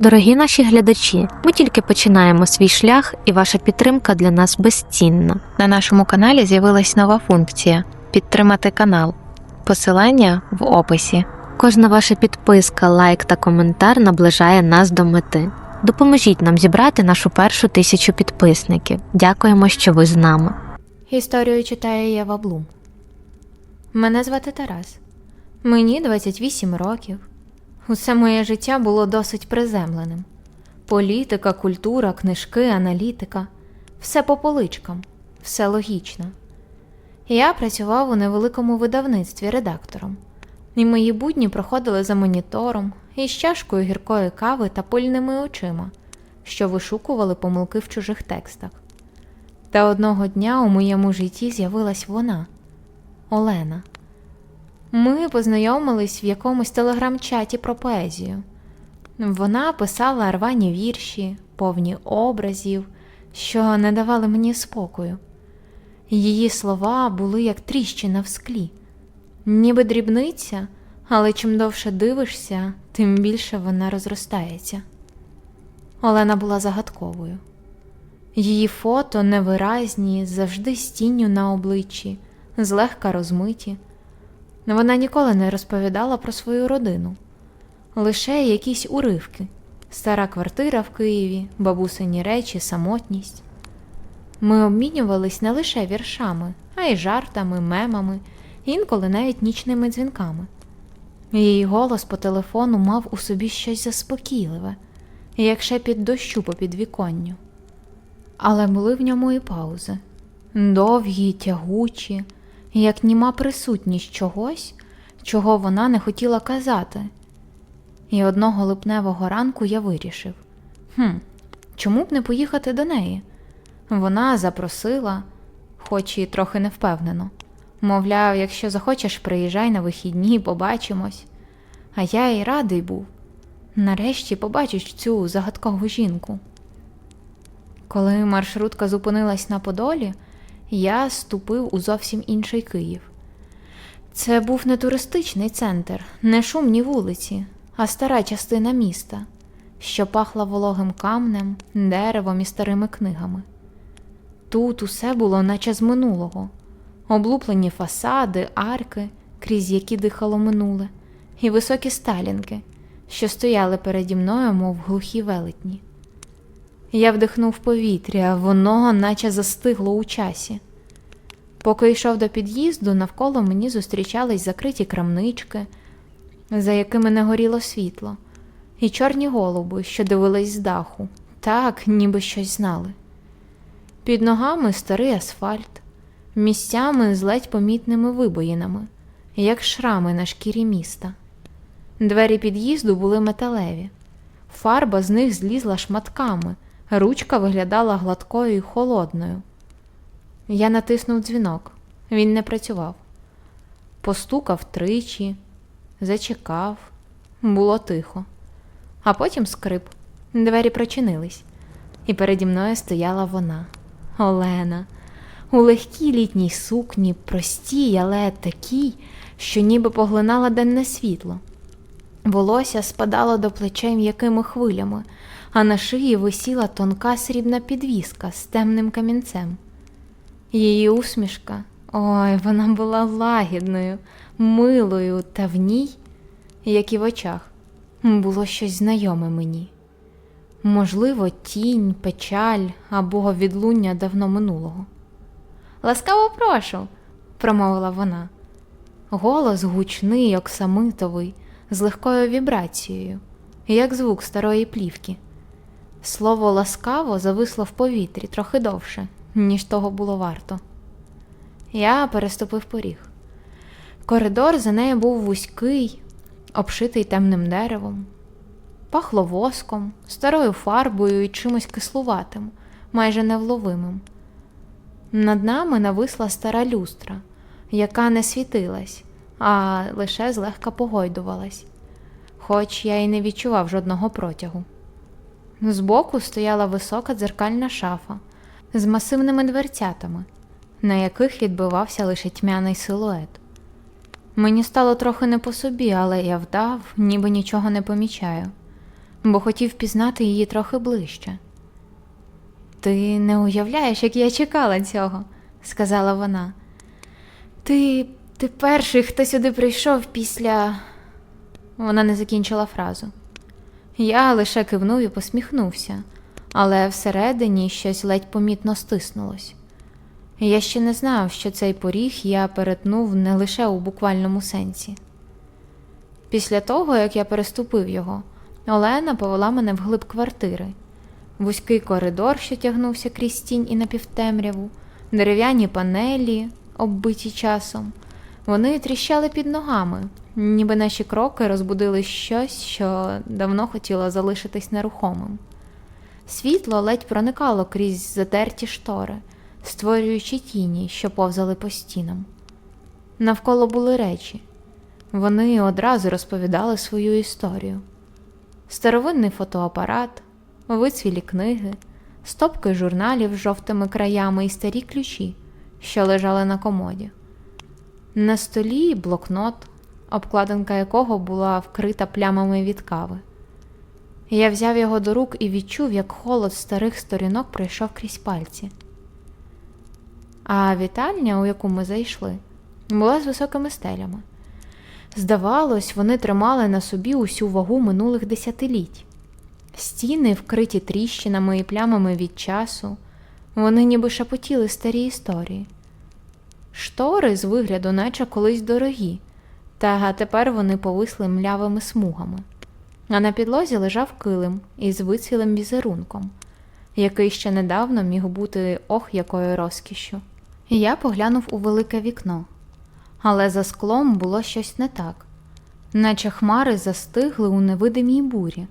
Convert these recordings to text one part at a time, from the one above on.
Дорогі наші глядачі, ми тільки починаємо свій шлях, і ваша підтримка для нас безцінна. На нашому каналі з'явилась нова функція підтримати канал. Посилання в описі. Кожна ваша підписка, лайк та коментар наближає нас до мети. Допоможіть нам зібрати нашу першу тисячу підписників. Дякуємо, що ви з нами. Історію читає Єва Блум. Мене звати Тарас. Мені 28 років. Усе моє життя було досить приземленим. Політика, культура, книжки, аналітика все по поличкам, все логічно. Я працював у невеликому видавництві редактором, і мої будні проходили за монітором із чашкою гіркої кави та пильними очима, що вишукували помилки в чужих текстах. Та одного дня у моєму житті з'явилась вона Олена. Ми познайомились в якомусь телеграм-чаті про поезію. Вона писала рвані вірші, повні образів, що не давали мені спокою. Її слова були як тріщина в склі, ніби дрібниця, але чим довше дивишся, тим більше вона розростається. Олена була загадковою. Її фото невиразні, завжди з тінню на обличчі, злегка розмиті. Вона ніколи не розповідала про свою родину, лише якісь уривки, стара квартира в Києві, бабусині речі, самотність. Ми обмінювались не лише віршами, а й жартами, мемами, інколи навіть нічними дзвінками. Її голос по телефону мав у собі щось заспокійливе, як шепіт дощу по підвіконню. Але були в ньому і паузи довгі, тягучі, як німа присутність чогось, чого вона не хотіла казати. І одного липневого ранку я вирішив: хм, чому б не поїхати до неї? Вона запросила, хоч і трохи невпевнено. Мовляв, якщо захочеш, приїжджай на вихідні, побачимось. А я й радий був. Нарешті побачиш цю загадкову жінку. Коли маршрутка зупинилась на Подолі, я ступив у зовсім інший Київ. Це був не туристичний центр, не шумні вулиці, а стара частина міста, що пахла вологим камнем, деревом і старими книгами. Тут усе було, наче з минулого, облуплені фасади, арки, крізь які дихало минуле, і високі сталінки, що стояли переді мною, мов глухі велетні. Я вдихнув повітря, воно наче застигло у часі. Поки йшов до під'їзду, навколо мені зустрічались закриті крамнички, за якими не горіло світло, і чорні голуби, що дивились з даху, так, ніби щось знали. Під ногами старий асфальт, місцями з ледь помітними вибоїнами, як шрами на шкірі міста. Двері під'їзду були металеві, фарба з них злізла шматками. Ручка виглядала гладкою і холодною. Я натиснув дзвінок. Він не працював. Постукав тричі, зачекав, було тихо. А потім скрип. Двері прочинились, і переді мною стояла вона, Олена, у легкій літній сукні, простій, але такій, що ніби поглинала денне світло. Волосся спадало до плечей м'якими хвилями, а на шиї висіла тонка срібна підвіска з темним камінцем. Її усмішка, ой, вона була лагідною, милою, та в ній, як і в очах, було щось знайоме мені. Можливо, тінь, печаль або відлуння давно минулого. Ласкаво прошу, промовила вона. Голос гучний, оксамитовий, з легкою вібрацією, як звук старої плівки. Слово ласкаво зависло в повітрі трохи довше, ніж того було варто. Я переступив поріг. Коридор за нею був вузький, обшитий темним деревом, пахло воском, старою фарбою і чимось кислуватим, майже невловимим. Над нами нависла стара люстра, яка не світилась, а лише злегка погойдувалась, хоч я й не відчував жодного протягу. Збоку стояла висока дзеркальна шафа з масивними дверцятами, на яких відбивався лише тьмяний силует. Мені стало трохи не по собі, але я вдав, ніби нічого не помічаю. бо хотів пізнати її трохи ближче. Ти не уявляєш, як я чекала цього, сказала вона. Ти, ти перший, хто сюди прийшов після. Вона не закінчила фразу. Я лише кивнув і посміхнувся, але всередині щось ледь помітно стиснулось. Я ще не знав, що цей поріг я перетнув не лише у буквальному сенсі. Після того, як я переступив його, Олена повела мене вглиб квартири. Вузький коридор, що тягнувся крізь тінь і напівтемряву, дерев'яні панелі, оббиті часом. Вони тріщали під ногами, ніби наші кроки розбудили щось, що давно хотіло залишитись нерухомим. Світло ледь проникало крізь затерті штори, створюючи тіні, що повзали по стінам. Навколо були речі. Вони одразу розповідали свою історію: старовинний фотоапарат, вицвілі книги, стопки журналів з жовтими краями і старі ключі, що лежали на комоді. На столі блокнот, обкладинка якого була вкрита плямами від кави. Я взяв його до рук і відчув, як холод старих сторінок пройшов крізь пальці. А вітальня, у яку ми зайшли, була з високими стелями. Здавалось, вони тримали на собі усю вагу минулих десятиліть. Стіни, вкриті тріщинами і плямами від часу, вони ніби шепотіли старі історії. Штори з вигляду, наче колись дорогі, та тепер вони повисли млявими смугами. А на підлозі лежав килим із вицвілим візерунком, який ще недавно міг бути ох якою розкішшю. Я поглянув у велике вікно, але за склом було щось не так, наче хмари застигли у невидимій бурі,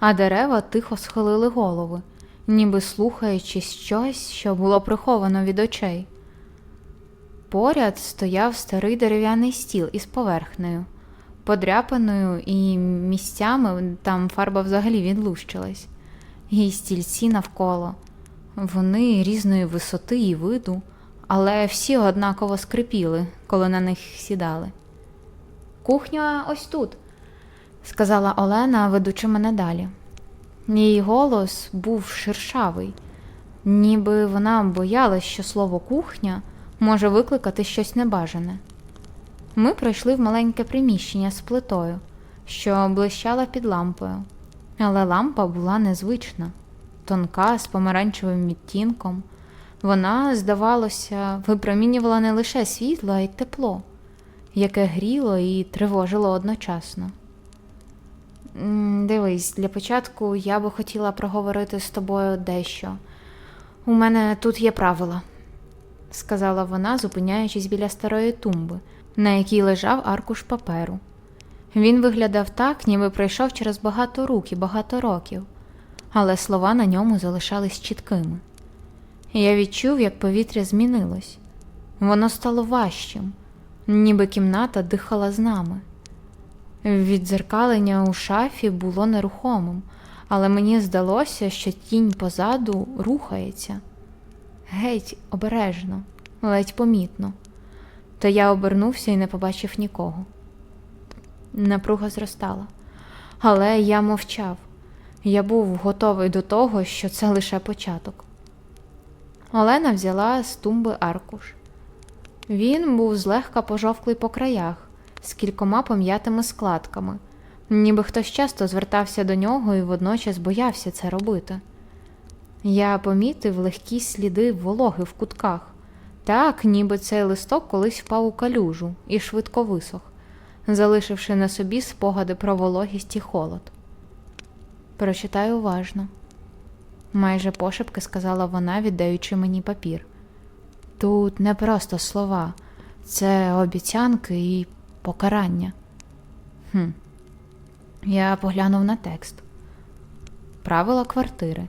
а дерева тихо схилили голови, ніби слухаючи щось, що було приховано від очей. Поряд стояв старий дерев'яний стіл із поверхнею, подряпаною і місцями там фарба взагалі відлущилась, і стільці навколо. Вони різної висоти і виду, але всі однаково скрипіли, коли на них сідали. Кухня ось тут, сказала Олена, ведучи мене далі. Її голос був шершавий, ніби вона боялась, що слово кухня може викликати щось небажане. Ми пройшли в маленьке приміщення з плитою, що блищала під лампою, але лампа була незвична, тонка, з помаранчевим відтінком. Вона, здавалося, випромінювала не лише світло, а й тепло, яке гріло і тривожило одночасно. Дивись, для початку я би хотіла проговорити з тобою дещо. У мене тут є правила, сказала вона, зупиняючись біля старої тумби, на якій лежав аркуш паперу. Він виглядав так, ніби пройшов через багато рук і багато років, але слова на ньому залишались чіткими. Я відчув, як повітря змінилось. Воно стало важчим, ніби кімната дихала з нами. Віддзеркалення у шафі було нерухомим, але мені здалося, що тінь позаду рухається. Геть обережно, ледь помітно. То я обернувся і не побачив нікого. Напруга зростала, але я мовчав. Я був готовий до того, що це лише початок. Олена взяла з тумби аркуш. Він був злегка пожовклий по краях, з кількома пом'ятими складками, ніби хтось часто звертався до нього і водночас боявся це робити. Я помітив легкі сліди вологи в кутках, так, ніби цей листок колись впав у калюжу і швидко висох, залишивши на собі спогади про вологість і холод. Прочитай уважно, майже пошепки сказала вона, віддаючи мені папір. Тут не просто слова, це обіцянки і покарання. Хм. Я поглянув на текст. Правила квартири.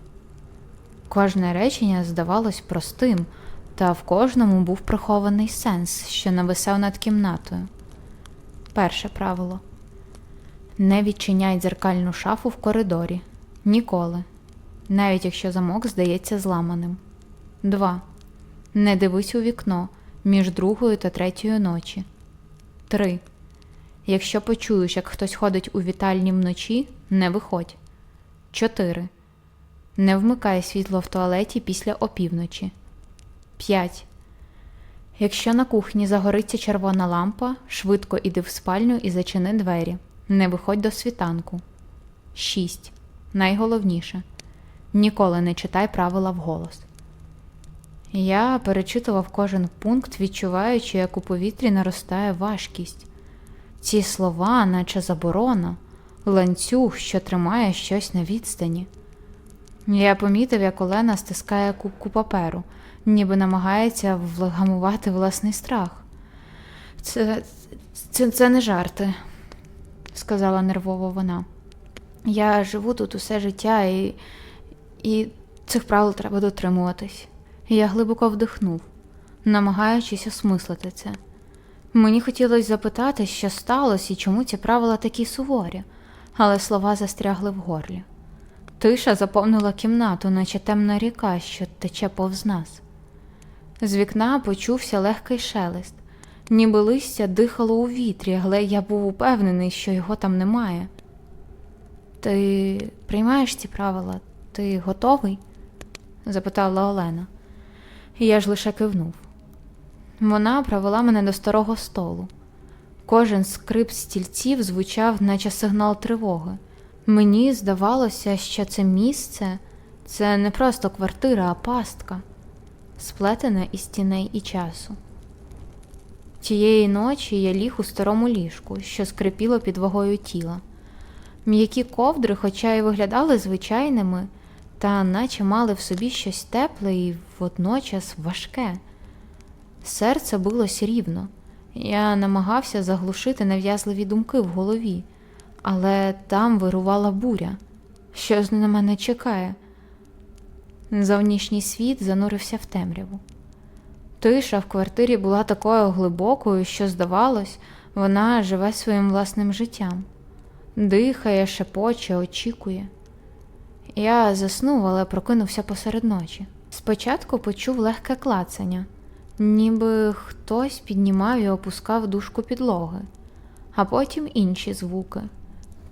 Кожне речення здавалось простим, та в кожному був прихований сенс, що нависав над кімнатою. Перше правило не відчиняй дзеркальну шафу в коридорі. Ніколи. Навіть якщо замок здається зламаним. 2. Не дивись у вікно між другою та третьою ночі. 3. Якщо почуєш, як хтось ходить у вітальні вночі, не виходь. 4. Не вмикай світло в туалеті після опівночі. 5. Якщо на кухні загориться червона лампа, швидко іди в спальню і зачини двері. Не виходь до світанку. 6. Найголовніше. Ніколи не читай правила вголос. Я перечитував кожен пункт, відчуваючи, як у повітрі наростає важкість. Ці слова, наче заборона, ланцюг, що тримає щось на відстані. Я помітив, як Олена стискає кубку паперу, ніби намагається вгамувати власний страх. Це, це, це не жарти, сказала нервово вона. Я живу тут усе життя і, і цих правил треба дотримуватись. Я глибоко вдихнув, намагаючись осмислити це. Мені хотілося запитати, що сталося і чому ці правила такі суворі, але слова застрягли в горлі. Тиша заповнила кімнату, наче темна ріка, що тече повз нас. З вікна почувся легкий шелест, ніби листя дихало у вітрі, але я був упевнений, що його там немає. Ти приймаєш ці правила? Ти готовий? запитала Олена. Я ж лише кивнув. Вона провела мене до старого столу. Кожен скрип стільців звучав, наче сигнал тривоги. Мені здавалося, що це місце це не просто квартира, а пастка, сплетена із тіней і часу. Тієї ночі я ліг у старому ліжку, що скрипіло під вагою тіла. М'які ковдри, хоча й виглядали звичайними, та наче мали в собі щось тепле і водночас важке. Серце билось рівно. Я намагався заглушити нав'язливі думки в голові, але там вирувала буря. Щось на мене чекає. Зовнішній світ занурився в темряву. Тиша в квартирі була такою глибокою, що, здавалось, вона живе своїм власним життям, дихає, шепоче, очікує. Я заснув, але прокинувся посеред ночі. Спочатку почув легке клацання, ніби хтось піднімав і опускав дужку підлоги, а потім інші звуки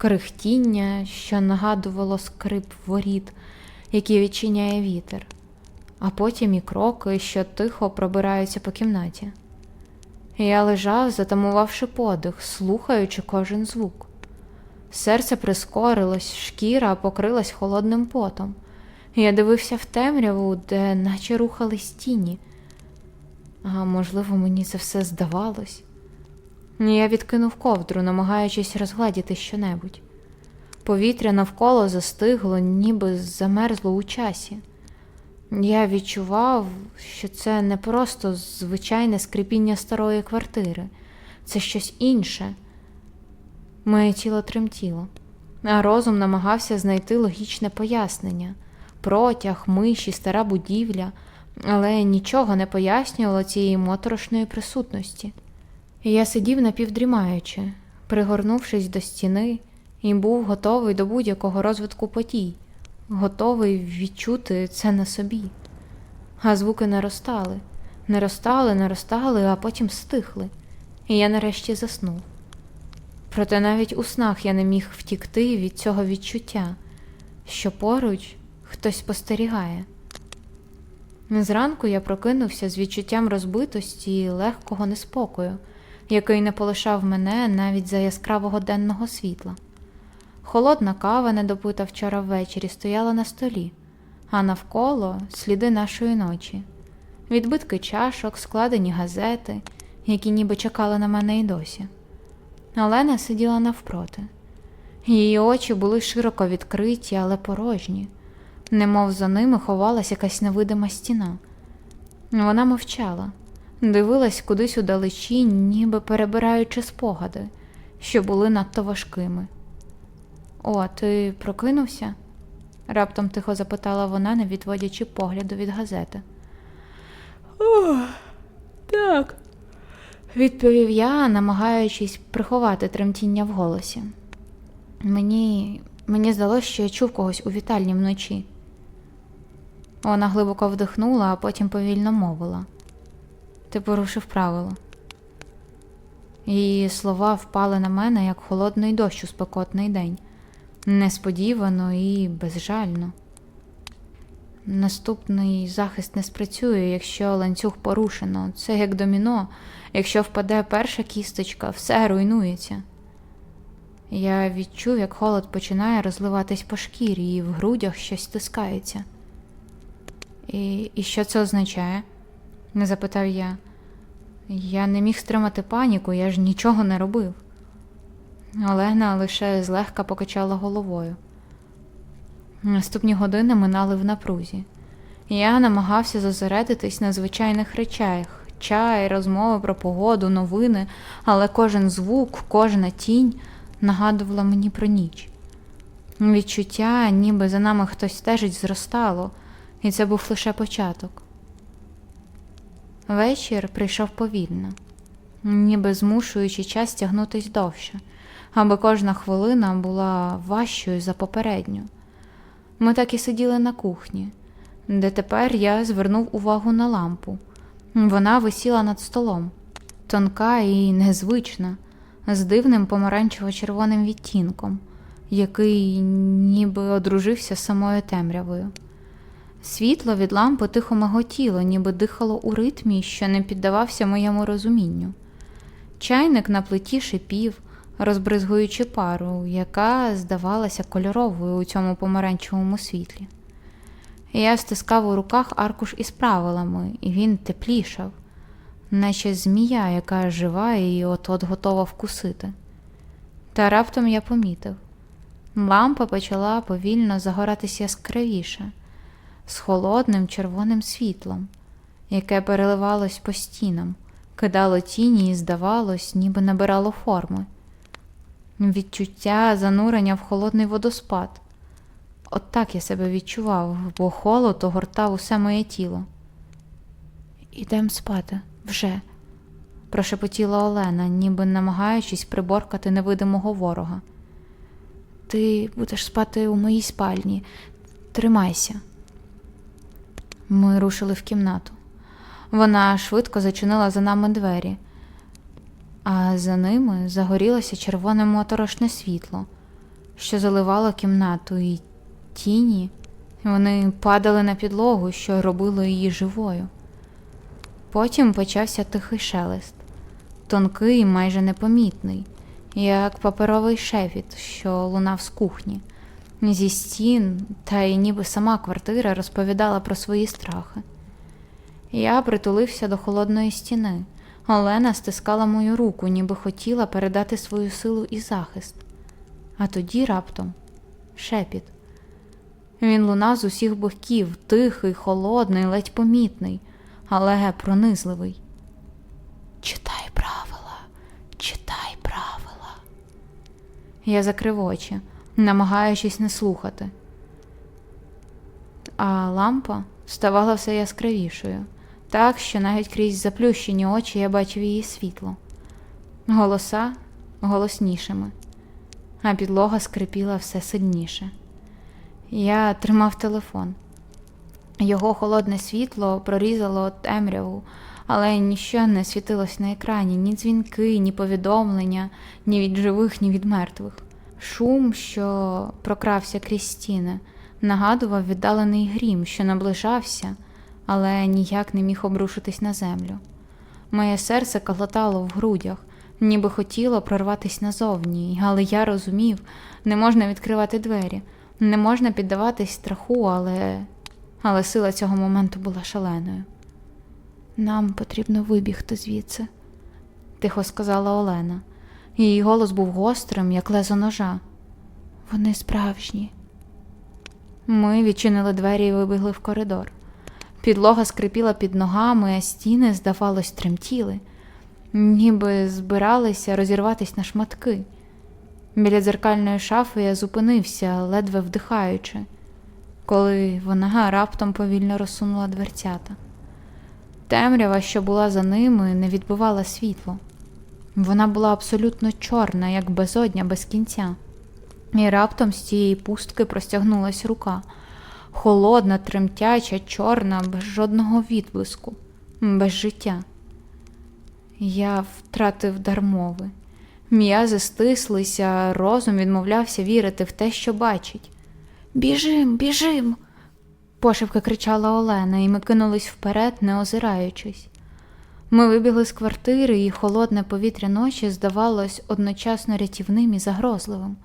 крихтіння, що нагадувало скрип воріт, які відчиняє вітер, а потім і кроки, що тихо пробираються по кімнаті. Я лежав, затамувавши подих, слухаючи кожен звук. Серце прискорилось, шкіра покрилась холодним потом. Я дивився в темряву, де наче рухались тіні. А можливо, мені це все здавалось. Я відкинув ковдру, намагаючись розгладіти щонебудь. Повітря навколо застигло, ніби замерзло у часі. Я відчував, що це не просто звичайне скрипіння старої квартири, це щось інше. Моє тіло тремтіло, а розум намагався знайти логічне пояснення протяг, миші, стара будівля, але нічого не пояснювало цієї моторошної присутності. Я сидів напівдрімаючи, пригорнувшись до стіни, і був готовий до будь-якого розвитку подій, готовий відчути це на собі. А звуки наростали, наростали, наростали, а потім стихли, і я нарешті заснув. Проте навіть у снах я не міг втікти від цього відчуття, що поруч хтось спостерігає. Зранку я прокинувся з відчуттям розбитості і легкого неспокою, який не полишав мене навіть за яскравого денного світла. Холодна кава, недопита вчора ввечері, стояла на столі, а навколо сліди нашої ночі, відбитки чашок, складені газети, які ніби чекали на мене і досі. Олена сиділа навпроти. Її очі були широко відкриті, але порожні, немов за ними ховалась якась невидима стіна. Вона мовчала, дивилась кудись удалечі, ніби перебираючи спогади, що були надто важкими. О, ти прокинувся? раптом тихо запитала вона, не відводячи погляду від газети. О, так, відповів я, намагаючись приховати тремтіння в голосі. Мені мені здалося, що я чув когось у вітальні вночі. Вона глибоко вдихнула, а потім повільно мовила. Ти порушив правило. Її слова впали на мене, як холодний дощ у спекотний день. несподівано і безжально. Наступний захист не спрацює, якщо ланцюг порушено. Це як доміно. Якщо впаде перша кісточка, все руйнується. Я відчув, як холод починає розливатись по шкірі, і в грудях щось стискається. І, і що це означає? Не запитав я. Я не міг стримати паніку, я ж нічого не робив. Олена лише злегка покачала головою. Наступні години минали в напрузі. Я намагався зосередитись на звичайних речах чай, розмови про погоду, новини, але кожен звук, кожна тінь нагадувала мені про ніч. Відчуття, ніби за нами хтось стежить, зростало, і це був лише початок. Вечір прийшов повільно, ніби змушуючи час тягнутись довше, аби кожна хвилина була важчою за попередню. Ми так і сиділи на кухні, де тепер я звернув увагу на лампу. Вона висіла над столом, тонка і незвична, з дивним помаранчево-червоним відтінком, який ніби одружився з самою темрявою. Світло від лампи тихо миготіло, ніби дихало у ритмі, що не піддавався моєму розумінню. Чайник на плиті шипів, розбризгуючи пару, яка здавалася кольоровою у цьому помаранчевому світлі. Я стискав у руках аркуш із правилами, і він теплішав, наче змія, яка жива і от-от готова вкусити. Та раптом я помітив лампа почала повільно загоратися яскравіше, з холодним червоним світлом, яке переливалось по стінам, кидало тіні і, здавалось, ніби набирало форми. Відчуття занурення в холодний водоспад. От так я себе відчував, бо холод огортав усе моє тіло. Ідем спати вже, прошепотіла Олена, ніби намагаючись приборкати невидимого ворога. Ти будеш спати у моїй спальні. Тримайся. Ми рушили в кімнату. Вона швидко зачинила за нами двері, а за ними загорілося червоне моторошне світло, що заливало кімнату, і тіні вони падали на підлогу, що робило її живою. Потім почався тихий шелест, тонкий, майже непомітний, як паперовий шепіт, що лунав з кухні. Зі стін, та й ніби сама квартира розповідала про свої страхи. Я притулився до холодної стіни. Олена стискала мою руку, ніби хотіла передати свою силу і захист. А тоді раптом шепіт. Він лунав з усіх боків, тихий, холодний, ледь помітний, але пронизливий. Читай правила, читай правила. Я закрив очі, намагаючись не слухати. А лампа ставала все яскравішою, так, що навіть крізь заплющені очі я бачив її світло. Голоса голоснішими, а підлога скрипіла все сильніше. Я тримав телефон. Його холодне світло прорізало темряву, але ніщо не світилось на екрані, ні дзвінки, ні повідомлення, ні від живих, ні від мертвих. Шум, що прокрався крізь стіни, нагадував віддалений грім, що наближався, але ніяк не міг обрушитись на землю. Моє серце калатало в грудях, ніби хотіло прорватися назовні, але я розумів, не можна відкривати двері, не можна піддаватись страху, але, але сила цього моменту була шаленою. Нам потрібно вибігти звідси, тихо сказала Олена. Її голос був гострим, як лезо ножа. Вони справжні. Ми відчинили двері і вибігли в коридор. Підлога скрипіла під ногами, а стіни, здавалось, тремтіли, ніби збиралися розірватися на шматки. Біля дзеркальної шафи я зупинився, ледве вдихаючи, коли вона раптом повільно розсунула дверцята. Темрява, що була за ними, не відбивала світло. Вона була абсолютно чорна, як безодня без кінця. І раптом з цієї пустки простягнулась рука холодна, тремтяча, чорна, без жодного відблиску, без життя. Я втратив дар мови. М'язи стислися, розум відмовлявся вірити в те, що бачить. Біжим, біжим. пошепки кричала Олена, і ми кинулись вперед, не озираючись. Ми вибігли з квартири, і холодне повітря ночі здавалось одночасно рятівним і загрозливим.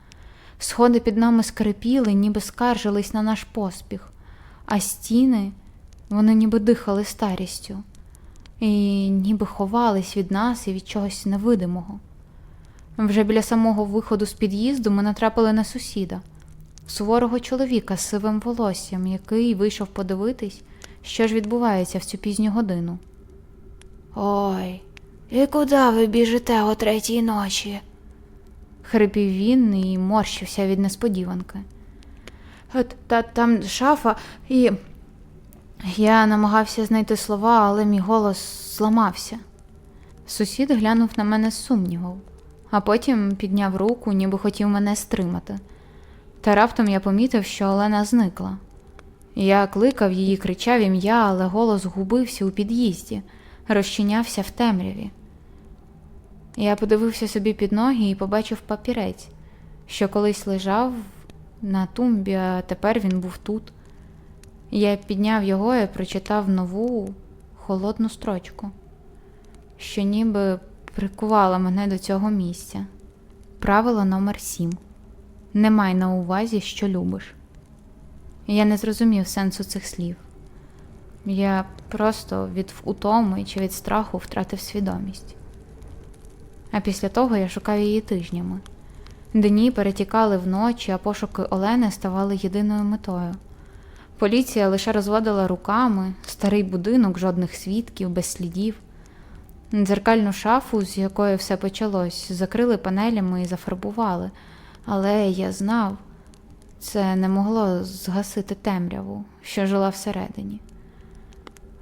Сходи під нами скрипіли, ніби скаржились на наш поспіх, а стіни вони ніби дихали старістю і ніби ховались від нас і від чогось невидимого. Вже біля самого виходу з під'їзду ми натрапили на сусіда, суворого чоловіка з сивим волоссям, який вийшов подивитись, що ж відбувається в цю пізню годину. Ой, і куди ви біжите о третій ночі? хрипів він і морщився від несподіванки. «Е, Та там шафа і. Я намагався знайти слова, але мій голос зламався. Сусід глянув на мене з сумнівом, а потім підняв руку, ніби хотів мене стримати. Та раптом я помітив, що Олена зникла. Я кликав її, кричав ім'я, але голос губився у під'їзді, розчинявся в темряві. Я подивився собі під ноги і побачив папірець, що колись лежав на тумбі, а тепер він був тут. Я підняв його і прочитав нову холодну строчку, що ніби прикувала мене до цього місця. Правило номер 7 Не май на увазі, що любиш. Я не зрозумів сенсу цих слів. Я просто від утоми чи від страху втратив свідомість. А після того я шукав її тижнями. Дні перетікали вночі, а пошуки Олени ставали єдиною метою. Поліція лише розводила руками, старий будинок, жодних свідків, без слідів. Дзеркальну шафу, з якої все почалось, закрили панелями і зафарбували, але я знав, це не могло згасити темряву, що жила всередині.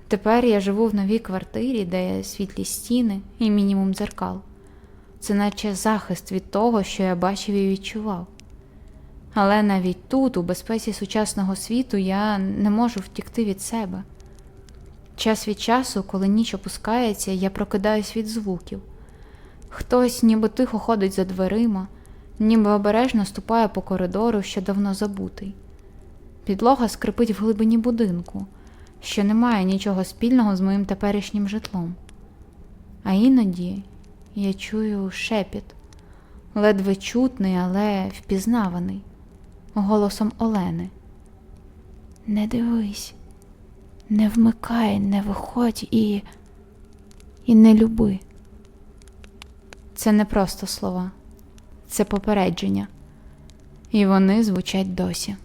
Тепер я живу в новій квартирі, де світлі стіни і мінімум дзеркал. Це наче захист від того, що я бачив і відчував. Але навіть тут, у безпеці сучасного світу, я не можу втікти від себе. Час від часу, коли ніч опускається, я прокидаюсь від звуків. Хтось ніби тихо ходить за дверима, ніби обережно ступає по коридору, що давно забутий. Підлога скрипить в глибині будинку, що не має нічого спільного з моїм теперішнім житлом. А іноді я чую шепіт, ледве чутний, але впізнаваний, голосом Олени. Не дивись, не вмикай, не виходь і. і не люби. Це не просто слова, це попередження, і вони звучать досі.